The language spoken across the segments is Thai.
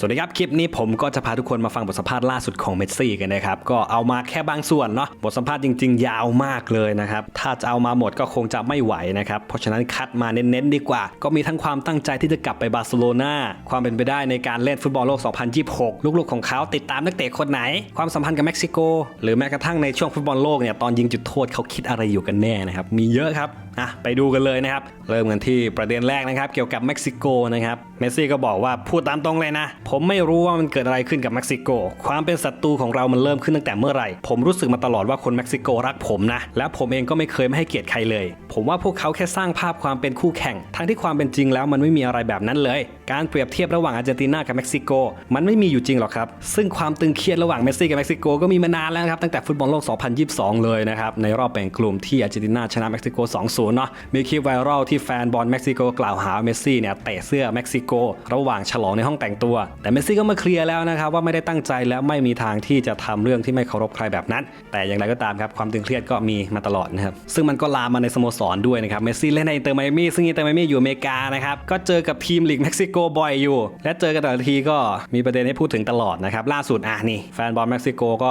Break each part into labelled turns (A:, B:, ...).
A: สวัสดีครับ คลิปนี้ผมก็จะพาทุกคนมาฟังบทสัมภาษณ์ล่าสุดของเมสซี่กันนะครับ ก็เอามาแค่บางส่วนเนาะบทสัมภาษณ์จริงๆ ยาวมากเลยนะครับ ถ้าจะเอามาหมดก็คงจะไม่ไหวนะครับ เพราะฉะนั้นคัดมาเน้นๆ ดีกว่า ก็มีทั้งความตั้งใจที่จะกลับไปบาร์เซโลนาความเป็นไปได้ในการเล่นฟุตบอลโลก 2026 ลูกๆของเขาติดตามนักเตะคนไหน ความสัมพันธ์กับเม็กซิโก หรือแม้กระทั่งในช่วงฟุตบอลโลกเนี่ยตอนยิงจุดโทษเขาคิดอะไรอยู่กันแน่นะครับมีเยอะครับ อะไปดูกันเลยนะครับ เริ่มกันที่ประเด็นแรกนะครับ เกี่ยวกับเม็กซิโกนะครับเมสซี่ก็บอกว่าพูดตามตรงเลยนะ ผมไม่รู้ว่ามันเกิดอะไรขึ้นกับเม็กซิโก ความเป็นศัตรูของเรามันเริ่มขึ้นตั้งแต่เมื่อไหร่ ผมรู้สึกมาตลอดว่าคนเม็กซิโกรักผมนะ และผมเองก็ไม่เคยไม่ให้เกียรติใครเลย ผมว่าพวกเขาแค่สร้างภาพความเป็นคู่แข่ง ทั้งที่ความเป็นจริงแล้วมันไม่มีอะไรแบบนั้นเลย การเปรียบเทียบระหว่างอาร์เจนตินากับเม็กซิโก มันไม่มีอยู่จริงหรอกครับ ซึ่งความตึงเครียดระหว่างเมสซี่กับเม็กซิโกก็มีมานานแล้วครับตั้งแต่ฟุตบอลโลก 2022 เลยนะครับในรอบแบ่งกลุ่มที่อาร์เจนตินาชนะเม็กซิโก 2-0เนาะมีคลิปไวรัลที่แฟนบอลเม็กซิโกกล่าวหาเมสซี่เนี่ยเตะเสื้อเม็กซิโก ระหว่างฉลองในห้องแต่งตัว แต่เมสซี่ก็มาเคลียร์แล้วนะครับว่าไม่ได้ตั้งใจและไม่มีทางที่จะทำเรื่องที่ไม่เคารพใครแบบนั้น แต่อย่างไรก็ตามครับความตึงเครียดก็มีมาตลอดนะครับซึ่งมันก็ลามมาในสโมสรด้วยนะครับเมสซี่เล่นในอินเตอร์ไมอามี่ซึ่งอินเตอร์ไมอามี่อยู่อเมริกานะครับก็เจอกับทีมลีกเม็กซิโกบ่อยอยู่ และเจอกันแต่ละทีก็มีประเด็นให้พูดถึงตลอดนะครับล่าสุดอะนี่แฟนบอลเม็กซิโกก็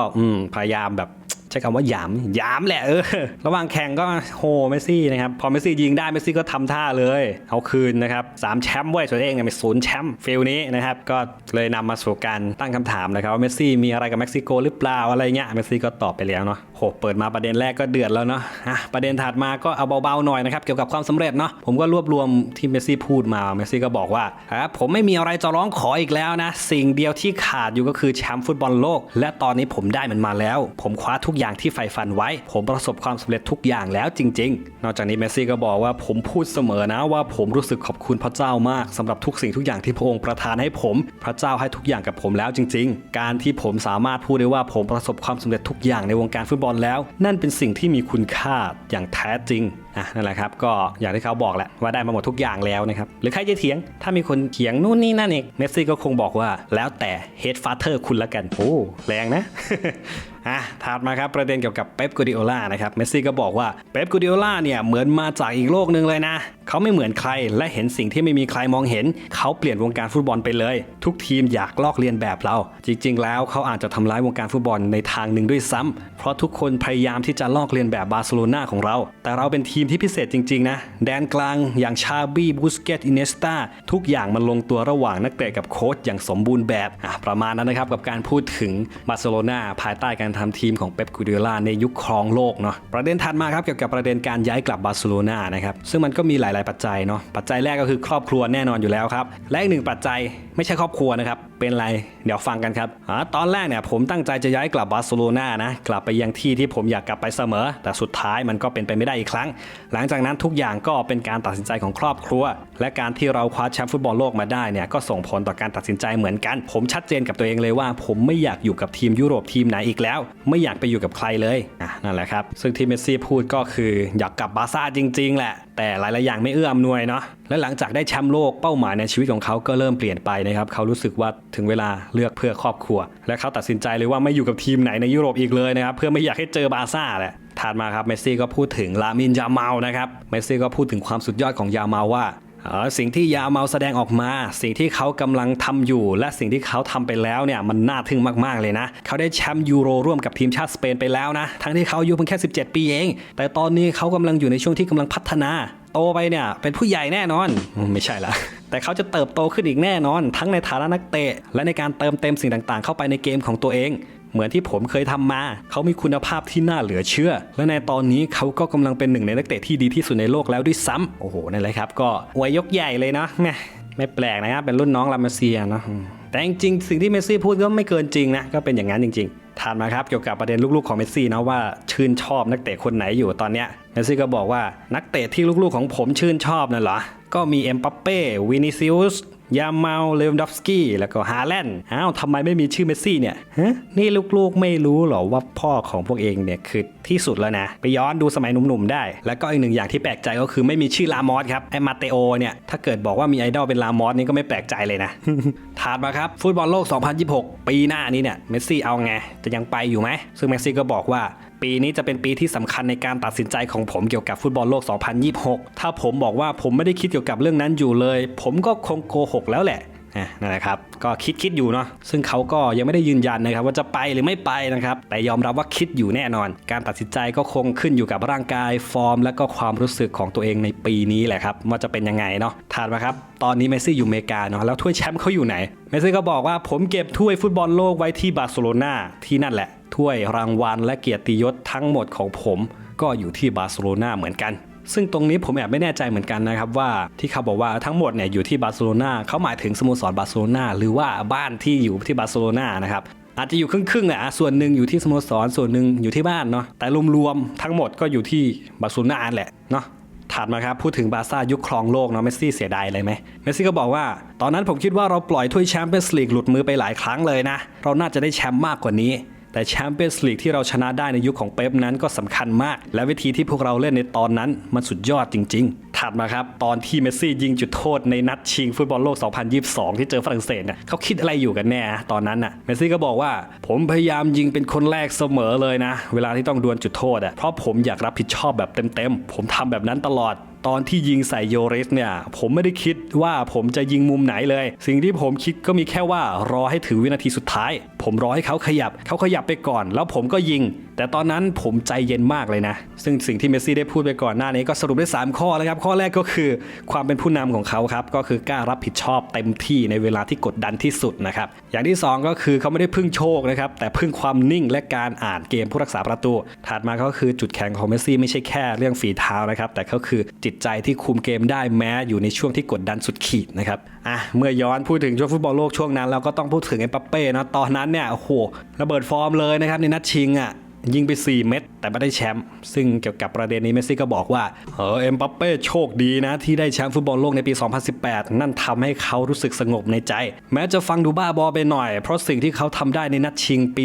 A: พยายามแบบ ใช้คำว่าหยามหยามแหละเออระหว่างแข่งก็โหเมสซี่นะครับพอเมสซี่ยิงได้เมสซี่ก็ทำท่าเลย เอาคืนนะครับสามแชมป์เว้ยตัวเองเนี่ยเป็นศูนย์แชมป์ฟิลนี้นะครับก็เลยนำมาสู่การตั้งคำถามนะครับว่าเมสซี่มีอะไรกับเม็กซิโกหรือเปล่าอะไรเงี้ยเมสซี่ก็ตอบไปแล้วเนาะโหเปิดมาประเด็นแรกก็เดือดแล้วเนาะอะประเด็นถัดมาก็เอาเบาๆหน่อยนะครับเกี่ยวกับความสำเร็จเนาะผมก็รวบรวมที่เมสซี่พูดมาเมสซี่ก็บอกว่าครับผมไม่มีอะไรจะร้องขออีกแล้วนะ สิ่งเดียวที่ขาดอยู่ก็คือแชมป์ฟุตบอลโลก และตอนนี้ผมได้มันมาแล้ว ผมคว้าทุกอย่างที่ใฝ่ฝันไว้ ผมประสบความสำเร็จทุกอย่างแล้วจริง ๆ นอกจากนี้เมสซี่ก็บอกว่าผมพูดเสมอนะว่าผมรู้สึกขอบคุณพระเจ้ามากสำหรับทุกสิ่งทุกอย่างที่พระองค์ประทานให้ผม พระเจ้าให้ทุกอย่างกับผมแล้วจริง ๆ การที่ผมสามารถพูดได้ว่าผมประสบความสำเร็จทุกอย่างในวงการฟุตบอลแล้ว นั่นเป็นสิ่งที่มีคุณค่าอย่างแท้จริงอะนั่นแหละครับก็อย่างที่เขาบอกแหละว่าได้มาหมดทุกอย่างแล้วนะครับหรือใครจะเถียง ถ้ามีคนเถียงนู่นนี่นั่นเองเมสซี่ก็คงบอกว่าแล้วแต่เฮดฟาเธอร์คุณละกันโอ้แรงนะอะถัดมาครับประเด็นเกี่ยวกับเป๊ปกูดิโอล่านะครับเมสซี่ก็บอกว่าเป๊ปกูดิโอล่าเนี่ยเหมือนมาจากอีกโลกหนึ่งเลยนะ เขาไม่เหมือนใคร และเห็นสิ่งที่ไม่มีใครมองเห็น เขาเปลี่ยนวงการฟุตบอลไปเลย ทุกทีมอยากลอกเลียนแบบเรา จริง ๆ แล้วเขาอาจจะทำร้ายวงการฟุตบอลในทางหนึ่งด้วยซ้ำเพราะทุกคนพยายามที่จะลอกเลียนแบบบาร์เซโลนาของเรา แต่เราเป็นทีมที่พิเศษจริง ๆ นะ แดนกลางอย่างชาบี้บูสเกตอินเนสตาทุกอย่างมันลงตัวระหว่างนักเตะกับโค้ชอย่างสมบูรณ์แบบประมาณนั้นนะครับกับการพูดถึงบาร์เซโลนาภายใต้การทำทีมของเป๊ปกูดิล่าในยุคครองโลกเนาะประเด็นถัดมาครับเกี่ยวกับประเด็นการย้ายกลับบาร์เซโลนานะครับซึ่งมันก็มีหลายๆ ปัจจัยเนาะปัจจัยแรกก็คือครอบครัวแน่นอนอยู่แล้วครับและอีกหนึ่งปัจจัยไม่ใช่ครอบครัวนะครับเป็นอะไรเดี๋ยวฟังกันครับอตอนแรกเนี่ยผมตั้งใจจะย้ายกลับบาร์เซโลนานะกลับไปยังที่ที่ผมอยากกลับไปเสมอ แต่สุดท้ายมันก็เป็นไปไม่ได้อีกครั้ง หลังจากนั้นทุกอย่างก็เป็นการตัดสินใจของครอบครัว และการที่เราคว้าแชมป์ฟุตบอลโลกมาได้เนี่ยก็ส่งผลต่อการตัดสินใจเหมือนกัน ผมชัดเจนกับตัวเองเลยว่า ผมไม่อยากอยู่กับทีมยุโรปทีมไหนอีกแล้ว ไม่อยากไปอยู่กับใครเลยอะนั่นแหละครับซึ่งที่เมสซี่พูดก็คืออยากกลับบาร์ซ่าจริง ๆ แหละ แต่หลายๆอย่างไม่เอื้ออำนวยเนาะและหลังจากได้แชมป์โลกเป้าหมายในชีวิตของเขาก็เริ่มเปลี่ยนไปนะครับเขารู้สึกว่าถึงเวลาเลือกเพื่อครอบครัว และเขาตัดสินใจเลยว่าไม่อยู่กับทีมไหนในยุโรปอีกเลยนะครับเพื่อไม่อยากให้เจอบาซ่าแหละถัดมาครับเมสซี่ก็พูดถึงลามินยาเมานะครับเมสซี่ก็พูดถึงความสุดยอดของยาเมาว่า สิ่งที่ยาเมาแสดงออกมา สิ่งที่เขากำลังทำอยู่ และสิ่งที่เขาทำไปแล้วเนี่ยมันน่าทึ่งมากๆเลยนะ เขาได้แชมป์ยูโรร่วมกับทีมชาติสเปนไปแล้วนะ ทั้งที่เขาอายุเพียงแค่ 17 ปีเอง แต่ตอนนี้เขากำลังอยู่ในช่วงที่กำลังพัฒนาโตไปเนี่ยเป็นผู้ใหญ่แน่นอนไม่ใช่ละแต่เขาจะเติบโตขึ้นอีกแน่นอน ทั้งในฐานะนักเตะ และในการเติมเต็มสิ่งต่างๆ เข้าไปในเกมของตัวเอง เหมือนที่ผมเคยทำมา เขามีคุณภาพที่น่าเหลือเชื่อ และในตอนนี้เขาก็กำลังเป็นหนึ่งในนักเตะที่ดีที่สุดในโลกแล้วด้วยซ้ำโอ้โหนั่นแหละครับก็อวยยกใหญ่เลยเนาะแม่ไม่แปลกนะครับเป็นรุ่นน้องลามาเซียเนาะแต่จริงๆสิ่งที่เมสซี่พูดก็ไม่เกินจริงนะก็เป็นอย่างนั้นจริงๆถัดมาครับเกี่ยวกับประเด็นลูกๆของเมสซี่นะว่าชื่นชอบนักเตะคนไหนอยู่ตอนเนี้ยเมสซี่ก็บอกว่านักเตะที่ลูกๆของผมชื่นชอบนั่นเหรอก็มีเอ็มปัปเป้วินิซิอุส ยามาลเลวดอฟสกี้แล้วก็ฮาแลนด์อ้าวทำไมไม่มีชื่อเมสซี่เนี่ยฮะนี่ลูกๆไม่รู้หรอว่าพ่อของพวกเองเนี่ยคือที่สุดแล้วนะ ไปย้อนดูสมัยหนุ่มๆได้ แล้วก็อีกหนึ่งอย่างที่แปลกใจก็คือไม่มีชื่อลามอสครับไอ้มาเตโอเนี่ยถ้าเกิดบอกว่ามีไอดอลเป็นลามอสนี่ก็ไม่แปลกใจเลยนะถัดมาครับฟุตบอลโลก 2026 ปีหน้านี้เนี่ยเมสซี่เอาไงจะยังไปอยู่ไหมซึ่งเมสซี่ก็บอกว่า ปีนี้จะเป็นปีที่สำคัญในการตัดสินใจของผมเกี่ยวกับฟุตบอลโลก 2026 ถ้าผมบอกว่าผมไม่ได้คิดเกี่ยวกับเรื่องนั้นอยู่เลย ผมก็คงโกหกแล้วแหละนั่นแหละครับก็คิดคิดอยู่เนาะซึ่งเขาก็ยังไม่ได้ยืนยันนะครับว่าจะไปหรือไม่ไปนะครับแต่ยอมรับว่าคิดอยู่แน่นอน การตัดสินใจก็คงขึ้นอยู่กับร่างกายฟอร์ม และก็ความรู้สึกของตัวเองในปีนี้แหละครับว่าจะเป็นยังไงเนาะถัดมาครับตอนนี้เมสซี่อยู่อเมริกาเนาะแล้วถ้วยแชมป์เขาอยู่ไหนเมสซี่ก็บอกว่าผมเก็บถ้วยฟุตบอลโลกไว้ที่บาร์เซโลนาที่นั่นแหละ ถ้วยรางวัลและเกียรติยศทั้งหมดของผม ก็อยู่ที่บาร์เซโลนาเหมือนกัน ซึ่งตรงนี้ผมแอบไม่แน่ใจเหมือนกันนะครับว่าที่เขาบอกว่าทั้งหมดเนี่ยอยู่ที่บาร์เซโลนาเขาหมายถึงสโมสรบาร์เซโลนาหรือว่าบ้านที่อยู่ที่บาร์เซโลนานะครับอาจจะอยู่ครึ่งๆแหละอะส่วนหนึ่งอยู่ที่สโมสรส่วนหนึ่งอยู่ที่บ้านเนาะแต่รวมๆทั้งหมดก็อยู่ที่บาร์เซโลนาแหละเนาะถัดมาครับพูดถึงบาซ่ายุคครองโลกเนาะเมสซี่เสียดายอะไรไหมเมสซี่ก็บอกว่า ตอนนั้นผมคิดว่าเราปล่อยถ้วยแชมเปี้ยนส์ลีกหลุดมือไปหลายครั้งเลยนะ เราน่าจะได้แชมป์มากกว่านี้ แต่แชมเปี้ยนส์ลีกที่เราชนะได้ในยุคของเป๊ปนั้นก็สำคัญมาก และวิธีที่พวกเราเล่นในตอนนั้นมันสุดยอดจริง ๆ ถัดมาครับ ตอนที่เมสซี่ยิงจุดโทษในนัดชิงฟุตบอลโลก 2022 ที่เจอฝรั่งเศสเนี่ยเขาคิดอะไรอยู่กันแน่ตอนนั้นน่ะเมสซี่ก็บอกว่า ผมพยายามยิงเป็นคนแรกเสมอเลยนะ เวลาที่ต้องดวลจุดโทษอะเพราะผมอยากรับผิดชอบแบบเต็มๆผมทำแบบนั้นตลอด ตอนที่ยิงใส่โยเรสเนี่ยผมไม่ได้คิดว่าผมจะยิงมุมไหนเลย สิ่งที่ผมคิดก็มีแค่ว่ารอให้ถึงวินาทีสุดท้าย ผมรอให้เขาขยับ เขาขยับไปก่อน แล้วผมก็ยิง แต่ตอนนั้นผมใจเย็นมากเลยนะ ซึ่งสิ่งที่เมสซี่ได้พูดไปก่อนหน้านี้ก็สรุปได้ 3 ข้อแล้วครับ ข้อแรกก็คือความเป็นผู้นำของเขาครับ ก็คือกล้ารับผิดชอบเต็มที่ในเวลาที่กดดันที่สุดนะครับ อย่างที่ 2 ก็คือเขาไม่ได้พึ่งโชคนะครับ แต่พึ่งความนิ่งและการอ่านเกมผู้รักษาประตู ถัดมาก็คือจุดแข็งของเมสซี่ไม่ใช่แค่เรื่องฝีเท้านะครับ แต่ก็คือจิตใจที่คุมเกมได้แม้อยู่ในช่วงที่กดดันสุดขีดนะครับ อะ เมื่อย้อนพูดถึงช่วงฟุตบอลโลกช่วงนั้นเราก็ต้องพูดถึงเอ็มบัปเป้นะ ตอนนั้นเนี่ย โอ้โห ระเบิดฟอร์มเลยนะครับในนัดชิงอะ ยิงไป 4 เม็ดแต่ไม่ได้แชมป์ซึ่งเกี่ยวกับประเด็นนี้เมสซี่ก็บอกว่าเออเอ็มบัปเป้โชคดีนะ ที่ได้แชมป์ฟุตบอลโลกในปี 2018 นั่นทำให้เขารู้สึกสงบในใจ แม้จะฟังดูบ้าบอไปหน่อย เพราะสิ่งที่เขาทำได้ในนัดชิงปี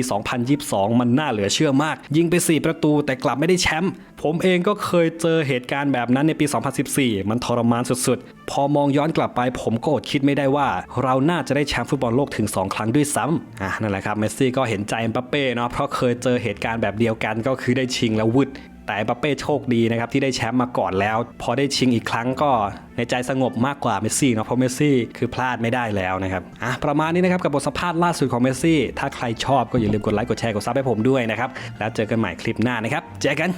A: 2022 มันน่าเหลือเชื่อมาก ยิงไป 4 ประตูแต่กลับไม่ได้แชมป์ผมเองก็เคยเจอเหตุการณ์แบบนั้นในปี 2014 มันทรมานสุดๆ พอมองย้อนกลับไป ผมก็อดคิดไม่ได้ว่า เราน่าจะได้แชมป์ฟุตบอลโลกถึง 2 ครั้งด้วยซ้ำอะนั่นแหละครับเมสซี่ก็เห็นใจเอ็มบัปเป้เนาะเพราะเคยเจอเหตุการณ์แบบเดียวกันก็คือได้ชิงแล้ววึดแต่เอ็มบัปเป้โชคดีนะครับที่ได้แชมป์มาก่อนแล้ว พอได้ชิงอีกครั้งก็ในใจสงบมากกว่าเมสซี่เนาะเพราะเมสซี่คือพลาดไม่ได้แล้วนะครับอะประมาณนี้นะครับกับบทสัมภาษณ์ล่าสุดของเมสซี่ถ้าใครชอบก็อย่าลืมกดไลค์กดแชร์กดซับให้ผมด้วยนะครับแล้วเจอกันใหม่คลิปหน้านะครับเจอกัน